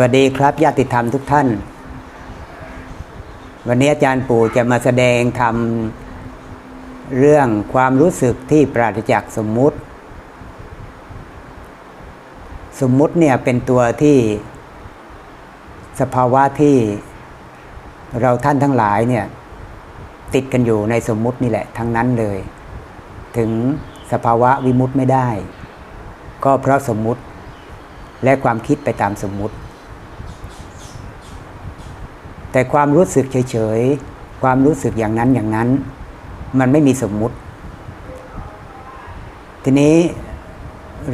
วัสดีครับญาติธรรมทุกท่าน วันนี้อาจารย์ปู่จะมาแสดงทำเรื่องความรู้สึกที่ปราศจากสมมุติ สมมุติเนี่ยเป็นตัวที่สภาวะที่เราท่านทั้งหลายเนี่ยติดกันอยู่ในสมมุตินี่แหละทั้งนั้นเลย ถึงสภาวะวิมุตไม่ได้ ก็เพราะสมมุติและความคิดไปตามสมมุติ แต่ความรู้สึกเฉยๆ ความรู้สึกอย่างนั้นอย่างนั้น มันไม่มีสมมุติ ทีนี้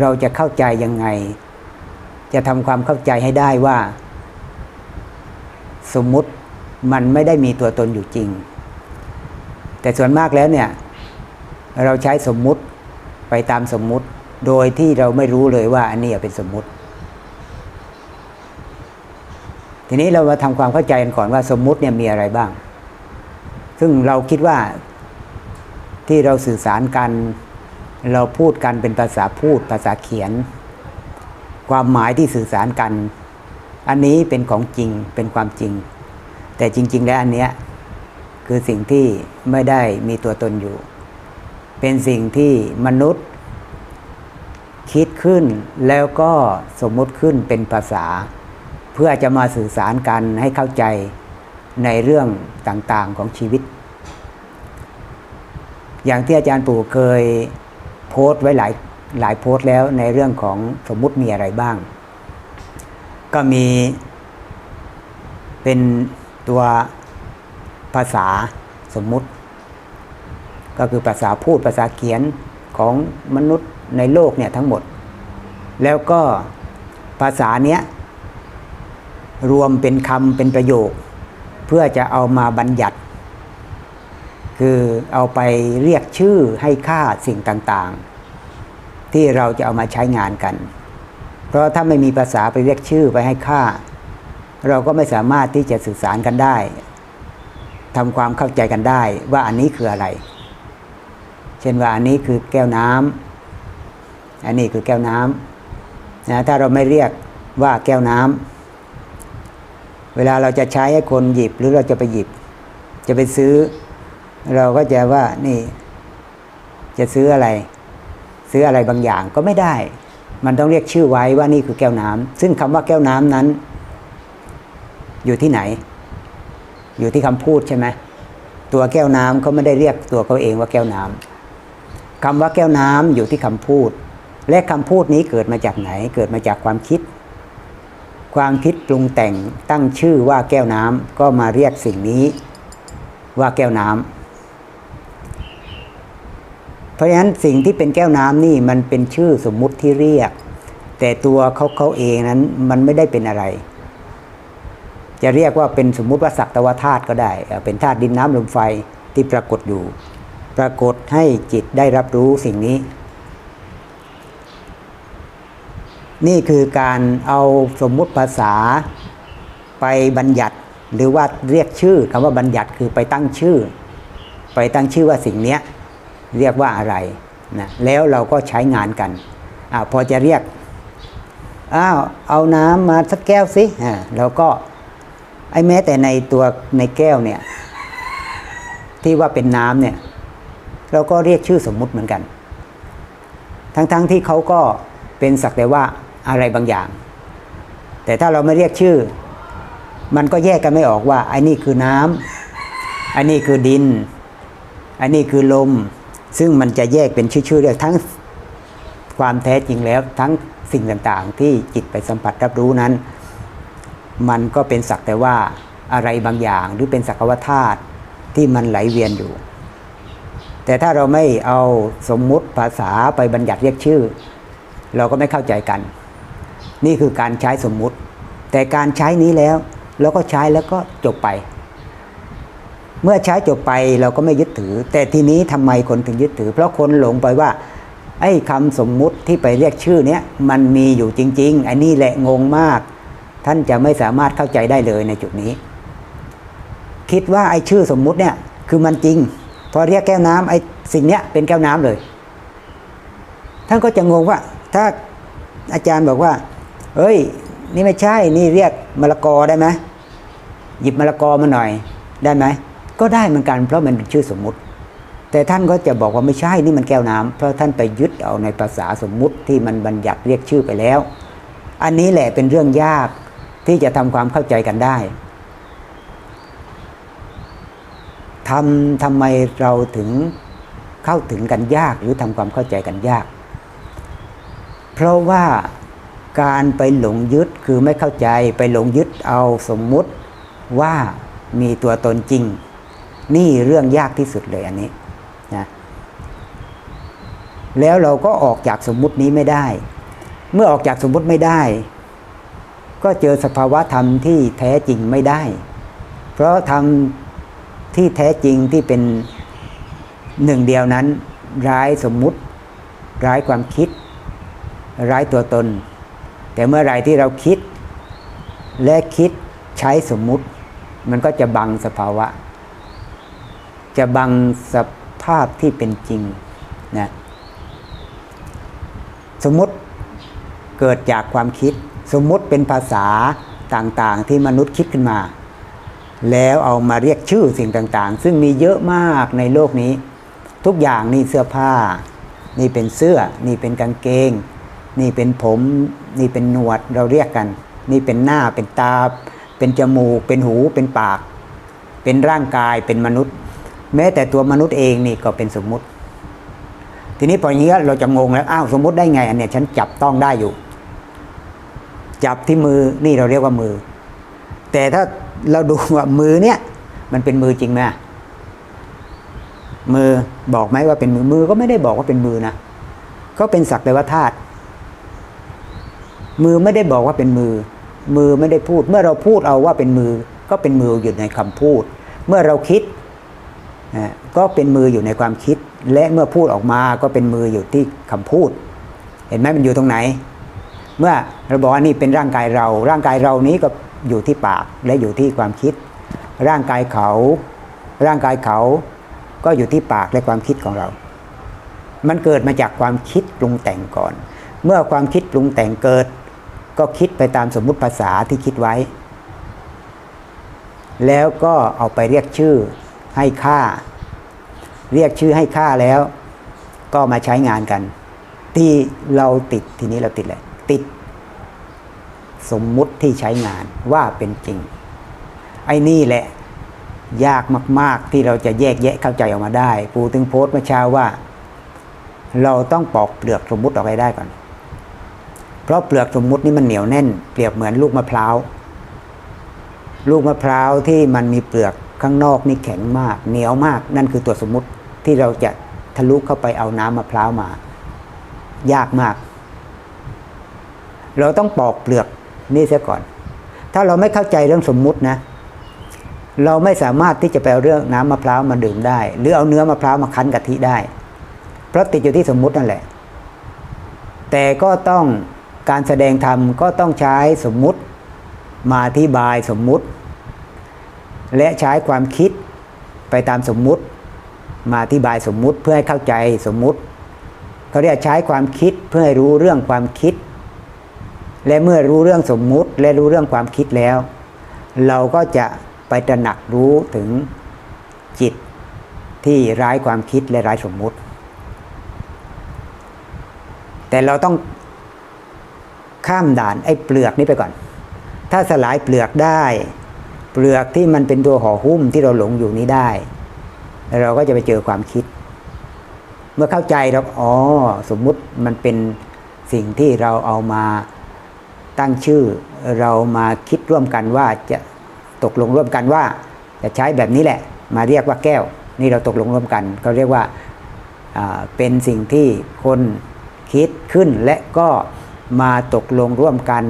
เราจะเข้าใจยังไง จะทำความเข้าใจให้ได้ว่า สมมุติมันไม่ได้มีตัวตนอยู่จริง แต่ส่วนมากแล้วเนี่ย เราใช้สมมุติไปตามสมมุติ โดยที่เราไม่รู้เลยว่าอันนี้เป็นสมมุติ ทีนี้เรามาทำความเข้าใจกันก่อนว่าสมมุติเนี่ยมีอะไรบ้าง ซึ่งเราคิดว่าที่เราสื่อสารกัน เราพูดกันเป็นภาษาพูด ภาษาเขียน ความหมายที่สื่อสารกัน อันนี้เป็นของจริงเป็นความจริง แต่จริง ๆ แล้วอันเนี้ยคือสิ่งที่ไม่ได้มีตัวตนอยู่ เป็นสิ่งที่มนุษย์ คิดขึ้นแล้วก็สมมุติขึ้นเป็นภาษา เพื่อจะมาสื่อสารกันให้เข้าใจในเรื่องต่างๆของชีวิต อย่างที่อาจารย์ปู่เคยโพสต์ไว้หลายหลายโพสต์แล้วในเรื่องของสมมุติมีอะไรบ้าง ก็มีเป็นตัวภาษาสมมุติ ก็คือภาษาพูดภาษาเขียนของมนุษย์ในโลกเนี่ยทั้งหมด แล้วก็ภาษาเนี้ย รวมเป็นคำเป็นประโยค เพื่อจะเอามาบัญญัติ คือเอาไปเรียกชื่อให้ค่าสิ่งต่างๆ ที่เราจะเอามาใช้งานกัน เพราะถ้าไม่มีภาษาไปเรียกชื่อไปให้ค่า เราก็ไม่สามารถที่จะสื่อสารกันได้ทำความเข้าใจกันได้ว่าอันนี้คืออะไร เช่นว่าอันนี้คือแก้วน้ำอันนี้คือแก้วน้ำนะถ้าเราไม่เรียกว่าแก้วน้ำ เวลาเราจะใช้ให้คนหยิบหรือเราจะไปหยิบ จะไปซื้อ เราก็จะว่านี่ จะซื้ออะไร ซื้ออะไรบางอย่างก็ไม่ได้ มันต้องเรียกชื่อไว้ว่านี่คือแก้วน้ำซึ่งคำว่าแก้วน้ำนั้น อยู่ที่ไหน อยู่ที่คำพูดใช่ไหมตัวแก้วน้ำเขาไม่ได้เรียกตัวเขาเองว่าแก้วน้ำคำว่าแก้วน้ำอยู่ที่คำพูด และคำพูดนี้เกิดมาจากไหน เกิดมาจากความคิด ความคิดปรุงแต่งตั้งชื่อว่าแก้วน้ำก็มาเรียกสิ่งนี้ว่าแก้วน้ำเพราะฉะนั้นสิ่งที่เป็นแก้วน้ำนี่มันเป็นชื่อสมมุติที่เรียก แต่ตัวเขาเขาเองนั้นมันไม่ได้เป็นอะไร จะเรียกว่าเป็นสมมุติว่าสักตวธาตุก็ได้ เป็นธาตุดินน้ำลมไฟที่ปรากฏอยู่ ปรากฏให้จิตได้รับรู้สิ่งนี้ นี่คือการเอาสมมุติภาษาไปบัญญัติ หรือว่าเรียกชื่อคำว่าบัญญัติคือไปตั้งชื่อ ไปตั้งชื่อว่าสิ่งเนี้ยเรียกว่าอะไรนะแล้วเราก็ใช้งานกันอพอจะเรียกอ้าวเอาน้ำมาสักแก้วสิอ่าเราก็ไอ้แม้แต่ในตัวในแก้วเนี่ยที่ว่าเป็นน้ำเนี่ยเราก็เรียกชื่อสมมุติเหมือนกัน ทั้งๆทที่เขาก็เป็นสักแต่ว่า อะไรบางอย่าง แต่ถ้าเราไม่เรียกชื่อ มันก็แยกกันไม่ออกว่าไอ้นี่คือน้ำไอ้นี่คือดินไอ้นี่คือลม ซึ่งมันจะแยกเป็นชื่อๆเรียกทั้งความแท้จริงแล้วทั้งสิ่งต่างๆ ที่จิตไปสัมผัสรับรู้นั้น มันก็เป็นสักแต่ว่าอะไรบางอย่าง หรือเป็นสักวธาตุที่มันไหลเวียนอยู่ แต่ถ้าเราไม่เอาสมมุติภาษาไปบัญญัติเรียกชื่อ เราก็ไม่เข้าใจกัน นี่คือการใช้สมมุติ แต่การใช้นี้แล้วเราก็ใช้แล้วก็จบไป เมื่อใช้จบไปเราก็ไม่ยึดถือ แต่ทีนี้ทำไมคนถึงยึดถือ เพราะคนหลงไปว่า ไอ้คำสมมุติที่ไปเรียกชื่อเนี้ยมันมีอยู่จริงๆไอ้น,นี่แหละงงมาก ท่านจะไม่สามารถเข้าใจได้เลยในจุดนี้ คิดว่าไอ้ชื่อสมมุติเนี่ยคือมันจริง พอเรียกแก้วน้ำไอ้สิ่งเนี้ยเป็นแก้วน้ำเลย ท่านก็จะงงว่าถ้าอาจารย์บอกว่า เอ้ย นี่ไม่ใช่นี่เรียกมะละกอได้ไหมหยิบมะละกอมาหน่อยได้ไหมก็ได้เหมือนกันเพราะมันเป็นชื่อสมมุติ แต่ท่านก็จะบอกว่าไม่ใช่นี่มันแก้วน้ำเพราะท่านไปยึดเอาในภาษาสมมุติที่มันบัญญัติเรียกชื่อไปแล้ว อันนี้แหละเป็นเรื่องยากที่จะทำความเข้าใจกันได้ทำทำไมเราถึงเข้าถึงกันยากหรือทำความเข้าใจกันยาก เพราะว่า การไปหลงยึดคือไม่เข้าใจไปหลงยึดเอาสมมุติว่ามีตัวตนจริง นี่เรื่องยากที่สุดเลยอันนี้นะแล้วเราก็ออกจากสมมุตินี้ไม่ได้ เมื่อออกจากสมมุติไม่ได้ ก็เจอสภาวะธรรมที่แท้จริงไม่ได้ เพราะธรรมที่แท้จริงที่เป็นหนึ่งเดียวนั้น ร้ายสมมุติ ร้ายความคิด ร้ายตัวตน แต่เมื่อไรที่เราคิดและคิดใช้สมมุติ มันก็จะบังสภาวะ จะบังสภาพที่เป็นจริงนะสมมุติเกิดจากความคิด สมมุติเป็นภาษาต่างๆ ที่มนุษย์คิดขึ้นมา แล้วเอามาเรียกชื่อสิ่งต่างๆ ซึ่งมีเยอะมากในโลกนี้ ทุกอย่างนี่เสื้อผ้า นี่เป็นเสื้อ นี่เป็นกางเกง นี่เป็นผม นี่เป็นหนวดเราเรียกกัน นี่เป็นหน้าเป็นตา เป็นจมูก เป็นหูเป็นปาก เป็นร่างกายเป็นมนุษย์ แม้แต่ตัวมนุษย์เองนี่ก็เป็นสมมุติ ทีนี้พออย่างนี้เราจะงงแล้วอ้าวสมมุติได้ไงอันเนี้ยฉันจับต้องได้อยู่ จับที่มือนี่เราเรียกว่ามือ แต่ถ้าเราดูว่ามือเนี่ย มันเป็นมือจริงไหมมือบอกไหมว่าเป็นมือมือก็ไม่ได้บอกว่าเป็นมือนะก็เป็นสักแต่ว่าธาตุ มือไม่ได้บอกว่าเป็นมือ มือไม่ได้พูด เมื่อเราพูดเอาว่าเป็นมือ ก็เป็นมืออยู่ในคำพูด เมื่อเราคิดนะก็เป็นมืออยู่ในความคิด และเมื่อพูดออกมาก็เป็นมืออยู่ที่คำพูด เห็นไหมมันอยู่ตรงไหน เมื่อเราบอกว่านี่เป็นร่างกายเรา ร่างกายเรานี้ก็อยู่ที่ปากและอยู่ที่ความคิด ร่างกายเขา ร่างกายเขาก็อยู่ที่ปากและความคิดของเรา มันเกิดมาจากความคิดปรุงแต่งก่อน เมื่อความคิดปรุงแต่งเกิด ก็คิดไปตามสมมุติภาษาที่คิดไว้ แล้วก็เอาไปเรียกชื่อให้ค่า เรียกชื่อให้ค่าแล้ว ก็มาใช้งานกัน ที่เราติดทีนี้เราติดเลยติด สมมุติที่ใช้งานว่าเป็นจริง ไอ้นี่แหละ ยากมาก ๆที่เราจะแยกแยะเข้าใจออกมาได้ ปูถึงโพสต์เมื่อเช้าว่า เราต้องปอกเปลือกสมมุติออกให้ได้ก่อน ราะเปลือกสมมุตินี่มันเหนียวแน่น เปรียบเหมือนลูกมะพร้าว ลูกมะพร้าวที่มันมีเปลือกข้างนอกนี่แข็งมาก เหนียวมาก นั่นคือตัวสมมุติที่เราจะทะลุเข้าไปเอาน้ำมะพร้าวมา ยากมาก เราต้องปอกเปลือกนี่เสียก่อน ถ้าเราไม่เข้าใจเรื่องสมมุตินะ เราไม่สามารถที่จะไปเอาเรื่องน้ำมะพร้าวมาดื่มได้ หรือเอาเนื้อมะพร้าวมาคั้นกะทิได้ เพราะติดอยู่ที่สมมุตินั่นแหละ แต่ก็ต้อง การแสดงธรรมก็ต้องใช้สมมุติมาอธิบายสมมุติ และใช้ความคิดไปตามสมมุติ มาอธิบายสมมุติเพื่อให้เข้าใจสมมุติเขาเรียกใช้ความคิดเพื่อให้รู้เรื่องความคิด และเมื่อรู้เรื่องสมมุติ และรู้เรื่องความคิดแล้ว เราก็จะไปตระหนักรู้ถึงจิตที่ร้ายความคิดและร้ายสมมุติ แต่เราต้อง ข้ามด่านไอ้เปลือกนี้ไปก่อน ถ้าสลายเปลือกได้ เปลือกที่มันเป็นตัวห่อหุ้มที่เราหลงอยู่นี้ได้ เราก็จะไปเจอความคิด เมื่อเข้าใจเราอ๋อสมมุติมันเป็นสิ่งที่เราเอามาตั้งชื่อ เรามาคิดร่วมกันว่าจะตกลงร่วมกันว่า จะใช้แบบนี้แหละ มาเรียกว่าแก้ว นี่เราตกลงร่วมกันเขาเรียกว่าอ่าเป็นสิ่งที่คนคิดขึ้นและก็ มาตกลงร่วมกัน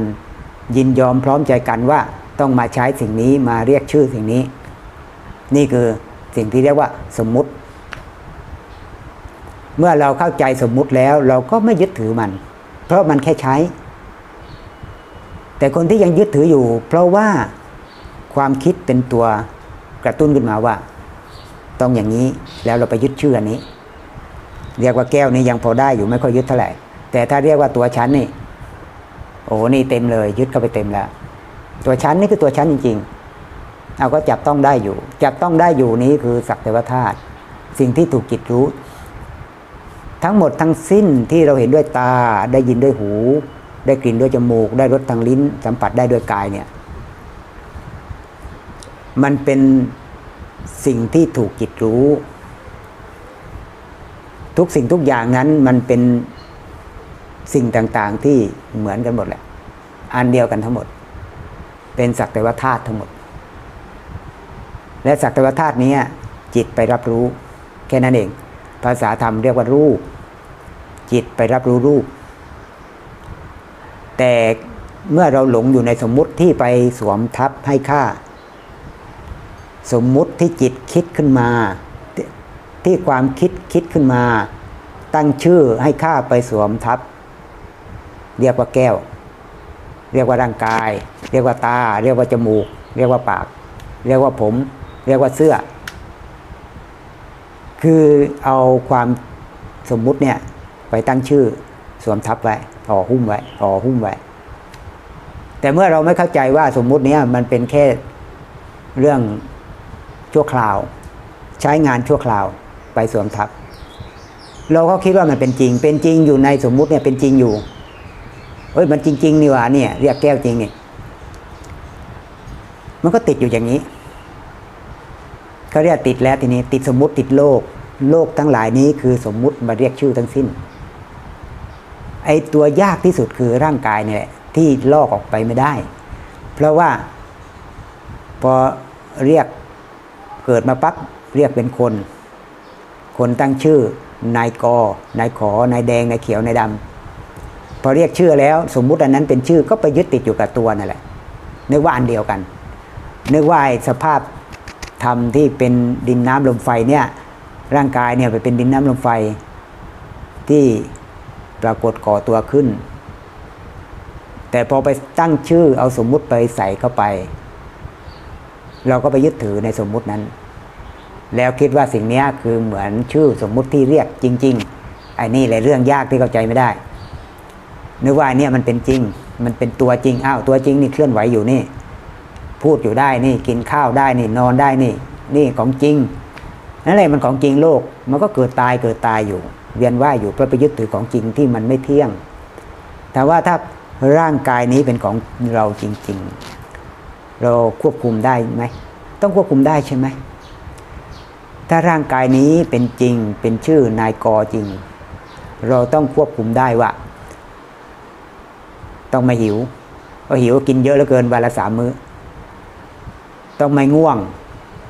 ยินยอมพร้อมใจกันว่าต้องมาใช้สิ่งนี้มาเรียกชื่อสิ่งนี้ นี่คือสิ่งที่เรียกว่าสมมุติ เมื่อเราเข้าใจสมมุติแล้วเราก็ไม่ยึดถือมัน เพราะมันแค่ใช้ แต่คนที่ยังยึดถืออยู่ เพราะว่าความคิดเป็นตัวกระตุ้นขึ้นมาว่า ต้องอย่างนี้แล้วเราไปยึดชื่ออันนี้ เรียกว่าแก้วนี้ยังพอได้อยู่ไม่ค่อยยึดเท่าไหร่แต่ถ้าเรียกว่าตัวฉันนี่ อ้นี่เต็มเลย ยึดเข้าไปเต็มแล้ว ตัวชั้นนี่คือตัวชั้นจริง ๆ เอาก็จับต้องได้อยู่ จับต้องได้อยู่นี้คือสักแต่ว่าธาตุสิ่งที่ถูกจิตรู้ ทั้งหมดทั้งสิ้นที่เราเห็นด้วยตาได้ยินด้วยหู ได้กลิ่นด้วยจมูก ได้รสทางลิ้น สัมผัสได้ด้วยกายเนี่ย มันเป็นสิ่งที่ถูกจิตรู้ ทุกสิ่งทุกอย่างนั้นมันเป็น สิ่งต่างๆที่เหมือนกันหมดแหละ อันเดียวกันทั้งหมด เป็นสักแต่ว่าธาตุทั้งหมด และสักแต่ว่าธาตุนี้จิตไปรับรู้ แค่นั้นเอง ภาษาธรรมเรียกว่ารูป จิตไปรับรู้รูป แต่เมื่อเราหลงอยู่ในสมมุติที่ไปสวมทับให้ค่า สมมุติที่จิตคิดขึ้นมาทที่ความคิดคิดขึ้นมา ตั้งชื่อให้ค่าไปสวมทับ เรียกว่าแก้ว เรียกว่าร่างกาย เรียกว่าตา เรียกว่าจมูก เรียกว่าปาก เรียกว่าผม เรียกว่าเสื้อ คือเอาความสมมุติเนี่ยไปตั้งชื่อสวมทับไว้ห่อหุ้มไว้ห่อหุ้มไว้ แต่เมื่อเราไม่เข้าใจว่าสมมุติเนี้ยมันเป็นแค่เรื่องชั่วคราว ใช้งานชั่วคราวไปสวมทับ เราก็คิดว่ามันเป็นจริง เป็นจริงอยู่ในสมมุติเนี่ยเป็นจริงอยู่ เอ้ยมันจริง ๆ นี่หว่าเนี่ยเรียกแก้วจริงเนี่ยมันก็ติดอยู่อย่างนี้เขาเรียกติดแล้วทีนี้ ติดสมมุติติดโลก โลกทั้งหลายนี้คือสมมุติมาเรียกชื่อทั้งสิ้น ไอ้ตัวยากที่สุดคือร่างกายเนี่ยแหละที่ลอกออกไปไม่ได้ เพราะว่า พอเรียกเกิดมาปั๊บเรียกเป็นคน คนตั้งชื่อนายกนายขอนายแดงนายเขียวนายดำ พอเรียกชื่อแล้ว สมมุติอันนั้นเป็นชื่อก็ไปยึดติดอยู่กับตัวนั่นแหละนึกว่าอันเดียวกัน นึกว่าไอสภาพธรรมที่เป็นดินน้ำลมไฟเนี่ยร่างกายเนี่ยไปเป็นดินน้ำลมไฟที่ปรากฏก่อตัวขึ้น แต่พอไปตั้งชื่อเอาสมมุติไปใส่เข้าไป เราก็ไปยึดถือในสมมุตินั้น แล้วคิดว่าสิ่งนี้คือเหมือนชื่อสมมุติที่เรียกจริง ๆไอ้นี่แหละเรื่องยากที่เข้าใจไม่ได้ นึกว่าเนี่ยมันเป็นจริง มันเป็นตัวจริงอ้าวตัวจริงนี่เคลื่อนไหวอยู่นี่ พูดอยู่ได้นี่กินข้าวได้นี่นอนได้นี่ นี่ของจริงนั่นแหละมันของจริงโลก มันก็เกิดตายเกิดตายอยู่ เวียนว่ายอยู่เพราะไปยึดถือของจริงที่มันไม่เที่ยง แต่ว่าถ้าร่างกายนี้เป็นของเราจริง ๆ เราควบคุมได้ไหมต้องควบคุมได้ใช่ไหมถ้าร่างกายนี้เป็นจริงเป็นชื่อนายกอจริง เราต้องควบคุมได้ว่า ต้องไม่หิวเพราะหิวกินเยอะเหลือเกินวันละสามมื้อ ต้องไม่ง่วง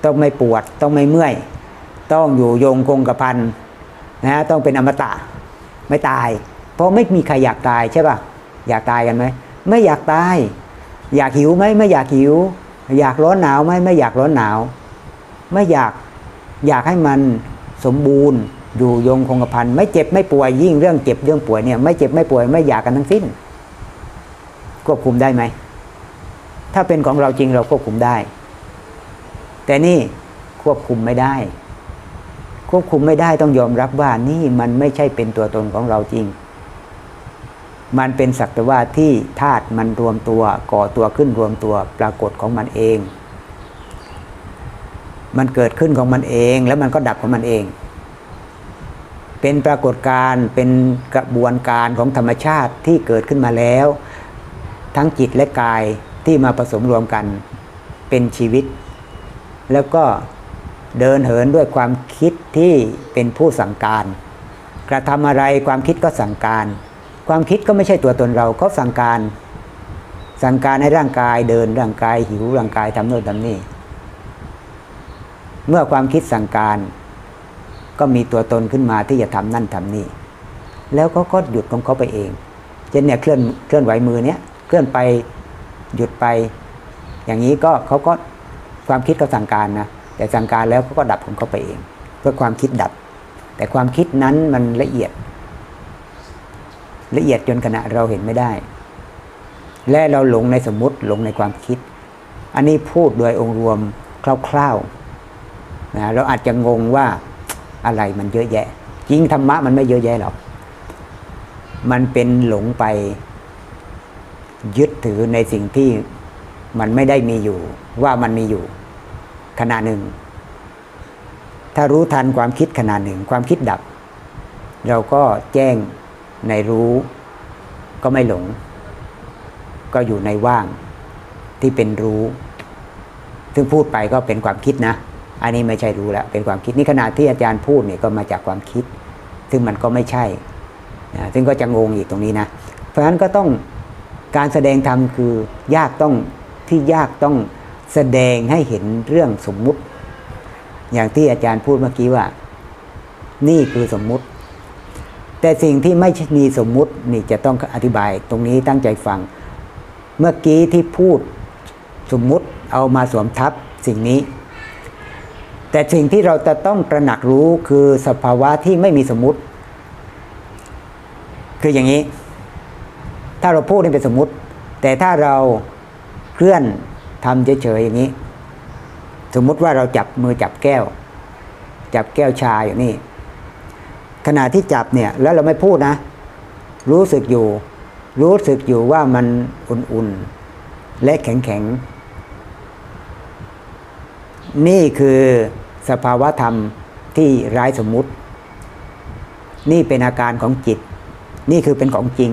ต้องไม่ปวด ต้องไม่เมื่อย ต้องอยู่ยงคงกระพันนะต้องเป็นอมตะไม่ตาย เพราะไม่มีใครอยากตายใช่ป่ะอยากตายกันไหมไม่อยากตาย อยากหิวไหมไม่อยากหิว อยากร้อนหนาวไหมไม่อยากร้อนหนาว ไม่อยากอยากให้มันสมบูรณ์อยู่ยงคงกระพันไม่เจ็บไม่ป่วยยิ่งเรื่องเจ็บเรื่องป่วยเนี่ยไม่เจ็บไม่ป่วยไม่อยากกันทั้งสิ้น ควบคุมได้ไหม ถ้าเป็นของเราจริงเราควบคุมได้ แต่นี่ควบคุมไม่ได้ ควบคุมไม่ได้ต้องยอมรับว่านี่มันไม่ใช่เป็นตัวตนของเราจริง มันเป็นสักแต่ว่าที่ธาตุมันรวมตัวก่อตัวขึ้นรวมตัวปรากฏของมันเอง มันเกิดขึ้นของมันเองแล้วมันก็ดับของมันเองเป็นปรากฏการณ์เป็นกระบวนการของธรรมชาติที่เกิดขึ้นมาแล้ว ทั้งจิตและกายที่มาผสมรวมกันเป็นชีวิต แล้วก็เดินเหินด้วยความคิดที่เป็นผู้สั่งการ กระทำอะไรความคิดก็สั่งการ ความคิดก็ไม่ใช่ตัวตนเราเขาสั่งการ สั่งการให้ร่างกายเดินร่างกายหิวร่างกายทำโน่นทำนี่เมื่อความคิดสั่งการ ก็มีตัวตนขึ้นมาที่จะทำนั่นทำนี่แล้วเขาก็หยุดของเขาไปเองเช่นเนี่ยเคลื่อนเคลื่อนไหวมือเนี้ย ลื่อนไปหยุดไป อย่างนี้ก็เขาก็ความคิดเขาสั่งการนะแต่สั่งการแล้วเขาก็ดับของเขาไปเอง เพื่อความคิดดับ แต่ความคิดนั้นมันละเอียด ละเอียดจนขณะเราเห็นไม่ได้ และเราหลงในสมมติหลงในความคิด อันนี้พูดโดยองค์รวมคร่าวๆนะเราอาจจะงงว่าอะไรมันเยอะแยะ จริงธรรมะมันไม่เยอะแยะหรอกมันเป็นหลงไป ยึดถือในสิ่งที่มันไม่ได้มีอยู่ ว่ามันมีอยู่ขณะหนึ่ง ถ้ารู้ทันความคิดขณะหนึ่ง ความคิดดับ เราก็แจ้งในรู้ ก็ไม่หลง ก็อยู่ในว่างที่เป็นรู้ ซึ่งพูดไปก็เป็นความคิดนะ อันนี้ไม่ใช่รู้แล้วเป็นความคิดนี่ขณะที่อาจารย์พูดเนี่ยก็มาจากความคิด ซึ่งมันก็ไม่ใช่ซึ่งก็จะงงอีกตรงนี้นะ เพราะฉะนั้นก็ต้อง การแสดงธรรมคือยากต้องที่ยากต้องแสดงให้เห็นเรื่องสมมุติ อย่างที่อาจารย์พูดเมื่อกี้ว่า นี่คือสมมุติ แต่สิ่งที่ไม่มีสมมุตินี่จะต้องอธิบายตรงนี้ตั้งใจฟัง เมื่อกี้ที่พูดสมมุติเอามาสวมทับสิ่งนี้ แต่สิ่งที่เราจะต้องตระหนักรู้คือสภาวะที่ไม่มีสมมุติ คืออย่างนี้ ถ้าเราพูดนี่เป็นสมมติ แต่ถ้าเราเคลื่อนทำเฉยๆอย่างนี้ สมมุติว่าเราจับมือจับแก้ว จับแก้วชาอยู่นี่ขณะที่จับเนี่ยแล้วเราไม่พูดนะ รู้สึกอยู่ รู้สึกอยู่ว่ามันอุ่นๆ และแข็งๆ นี่คือสภาวะธรรมที่ไร้สมมุติ นี่เป็นอาการของจิต นี่คือเป็นของจริง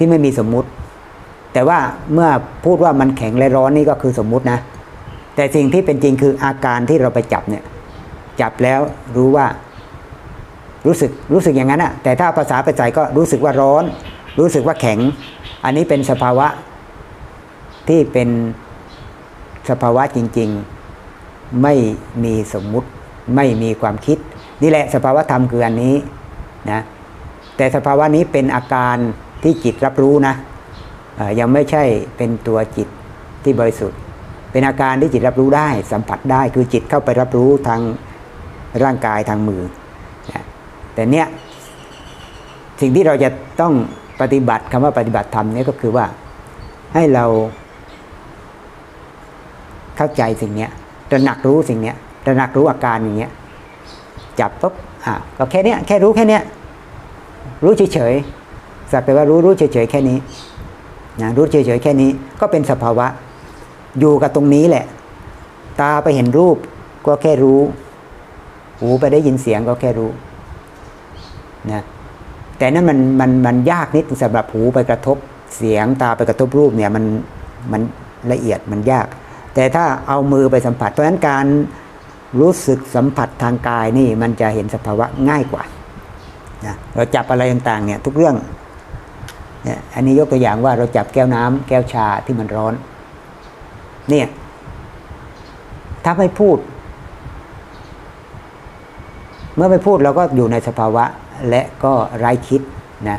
ที่ไม่มีสมมุติ แต่ว่าเมื่อพูดว่ามันแข็งและร้อนนี่ก็คือสมมุตินะ แต่สิ่งที่เป็นจริงคืออาการที่เราไปจับเนี่ยจับแล้วรู้ว่ารู้สึกรู้สึกอย่างนั้นอะแต่ถ้าภาษาไปใส่ก็รู้สึกว่าร้อน รู้สึกว่าแข็ง อันนี้เป็นสภาวะที่เป็นสภาวะจริง ๆ ไม่มีสมมุติไม่มีความคิด นี่แหละสภาวะธรรมคืออันนี้นะแต่สภาวะนี้เป็นอาการ ที่จิตรับรู้นะยังไม่ใช่เป็นตัวจิตที่บริสุทธิ์ เป็นอาการที่จิตรับรู้ได้ สัมผัสได้คือจิตเข้าไปรับรู้ทางร่างกายทางมือ แต่เนี้ยสิ่งที่เราจะต้องปฏิบัติคำว่าปฏิบัติธรรมเนี่ยก็คือว่าให้เราเข้าใจสิ่งเนี้ยตระหนักรู้สิ่งเนี้ยตระหนักรู้อาการอย่างเงี้ยจับปุ๊บอะก็แค่เนี้ยแค่รู้แค่เนี้ยรู้เฉยๆ สักแต่ว่ารู้รู้เฉยๆแค่นี้นะรู้เฉยๆแค่นี้ก็เป็นสภาวะ อยู่กับตรงนี้แหละ ตาไปเห็นรูปก็แค่รู้หูไปได้ยินเสียงก็แค่รู้นะแต่นั้นมันมันมันยากนิดสำหรับหูไปกระทบเสียงตาไปกระทบรูปเนี่ยมันมันละเอียดมันยาก แต่ถ้าเอามือไปสัมผัส เพราะฉะนั้นการรู้สึกสัมผัสทางกายนี่มันจะเห็นสภาวะง่ายกว่านะเราจับอะไรต่างๆเนี่ยทุกเรื่อง เนี่ยอันนี้ยกตัวอย่างว่าเราจับแก้วน้ำแก้วชาที่มันร้อน เนี่ยถ้าไม่พูด เมื่อไม่พูดเราก็อยู่ในสภาวะและก็ไร้คิดนะ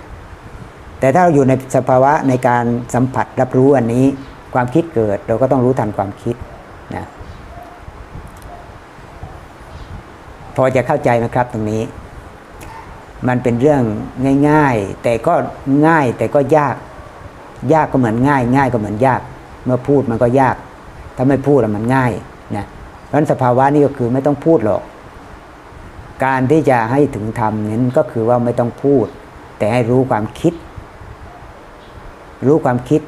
แต่ถ้าเราอยู่ในสภาวะในการสัมผัสรับรู้อันนี้ ความคิดเกิดเราก็ต้องรู้ทันความคิดนะพอจะเข้าใจไหมครับตรงนี้ มันเป็นเรื่องง่าย ๆ แต่ก็ง่ายแต่ก็ยาก ยากก็เหมือนง่าย ง่ายก็เหมือนยาก เมื่อพูดมันก็ยาก ถ้าไม่พูดอะมันง่ายนะเพราะฉะนั้นสภาวะนี้ก็คือไม่ต้องพูดหรอก การที่จะให้ถึงธรรมนั้นก็คือว่าไม่ต้องพูด แต่ให้รู้ความคิด รู้ความคิด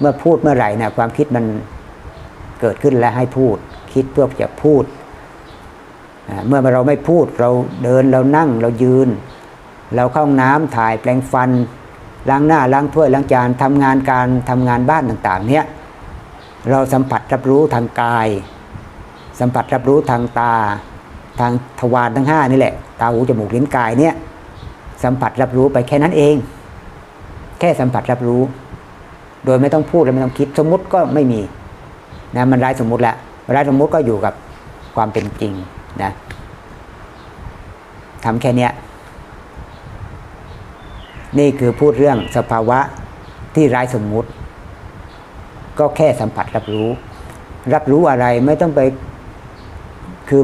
เมื่อพูดเมื่อไหร่นะความคิดมันเกิดขึ้นแล้วให้พูด คิดเพื่อจะพูดเมื่อเราไม่พูดเราเดินเรานั่งเรายืน เราเข้าห้องน้ำถ่ายแปลงฟัน ล้างหน้าล้างถ้วยล้างจานทำงานการทำงานบ้านต่างๆ เนี่ยเราสัมผัสรับรู้ทางกาย สัมผัสรับรู้ทางตา ทางทวารทั้งห้านี่แหละตาหูจมูกลิ้นกายเนี่ยสัมผัสรับรู้ไปแค่นั้นเอง แค่สัมผัสรับรู้ โดยไม่ต้องพูดและไม่ต้องคิดสมมุติก็ไม่มีนะมันไร้สมมุติละไร้สมมุติก็อยู่กับความเป็นจริงนะทำแค่เนี้ย นี่คือพูดเรื่องสภาวะที่ไร้สมมุติ ก็แค่สัมผัสรับรู้ รับรู้อะไรไม่ต้องไปคือ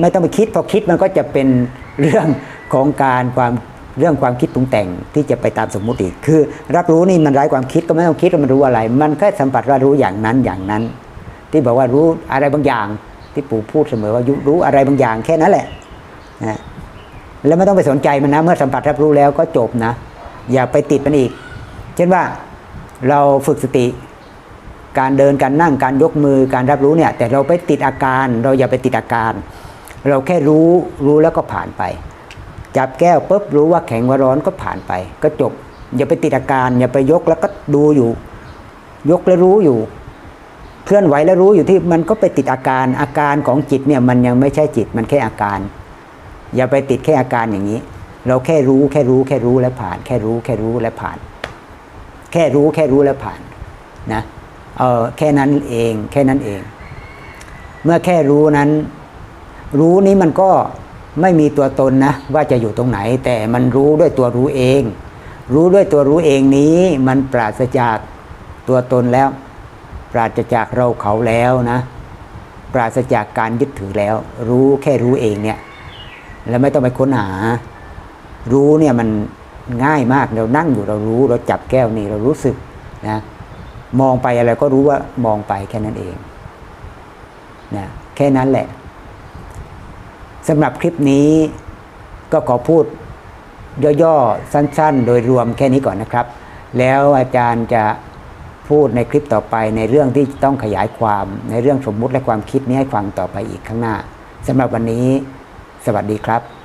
ไม่ต้องไปคิดพอคิดมันก็จะเป็นเรื่องของการความเรื่องความคิดปรุงแต่งที่จะไปตามสมมุติอีกคือ รับรู้นี่มันไร้ความคิดก็ไม่ต้องคิดว่ามันรู้อะไร มันแค่สัมผัสว่ารู้อย่างนั้นอย่างนั้น ที่บอกว่ารู้อะไรบางอย่างที่ปู่พูดเสมอว่ารู้อะไรบางอย่างแค่นั้นแหละนะแล้วไม่ต้องไปสนใจมันนะเมื่อสัมผัสรับรู้แล้วก็จบนะ อย่าไปติดมันอีก เช่นว่าเราฝึกสติ การเดินการนั่งการยกมือการรับรู้เนี่ย แต่เราไปติดอาการ เราอย่าไปติดอาการ เราแค่รู้รู้แล้วก็ผ่านไป จับแก้วปุ๊บรู้ว่าแข็งว่าร้อนก็ผ่านไป ก็จบ อย่าไปติดอาการ อย่าไปยกแล้วก็ดูอยู่ ยกแล้วรู้อยู่เคลื่อนไหวแล้วรู้อยู่ที่มันก็ไปติดอาการอาการของจิตเนี่ยมันยังไม่ใช่จิตมันแค่อาการ อย่าไปติดแค่อาการอย่างนี้ เราแค่รู้แค่รู้แค่รู้แล้วผ่าน แค่รู้แค่รู้แล้วผ่าน แค่รู้แค่รู้แล้วผ่านนะเออแค่นั้นเองแค่นั้นเอง เมื่อแค่รู้นั้น รู้นี้มันก็ไม่มีตัวตนนะว่าจะอยู่ตรงไหน แต่มันรู้ด้วยตัวรู้เอง รู้ด้วยตัวรู้เองนี้มันปราศจากตัวตนแล้ว ปราศจากเราเขาแล้วนะ ปราศจากการยึดถือแล้ว รู้แค่รู้เองเนี่ย แล้วไม่ต้องไปค้นหา รู้เนี่ยมันง่ายมากเรานั่งอยู่เรารู้เราจับแก้วนี่เรารู้สึกนะมองไปอะไรก็รู้ว่ามองไปแค่นั้นเองนะแค่นั้นแหละสำหรับคลิปนี้ก็ขอพูดย่อๆ สั้น ๆ โดยรวมแค่นี้ก่อนนะครับ แล้วอาจารย์จะพูดในคลิปต่อไปในเรื่องที่ต้องขยายความในเรื่องสมมุติและความคิดนี้ให้ฟังต่อไปอีกข้างหน้าสำหรับวันนี้ สวัสดีครับ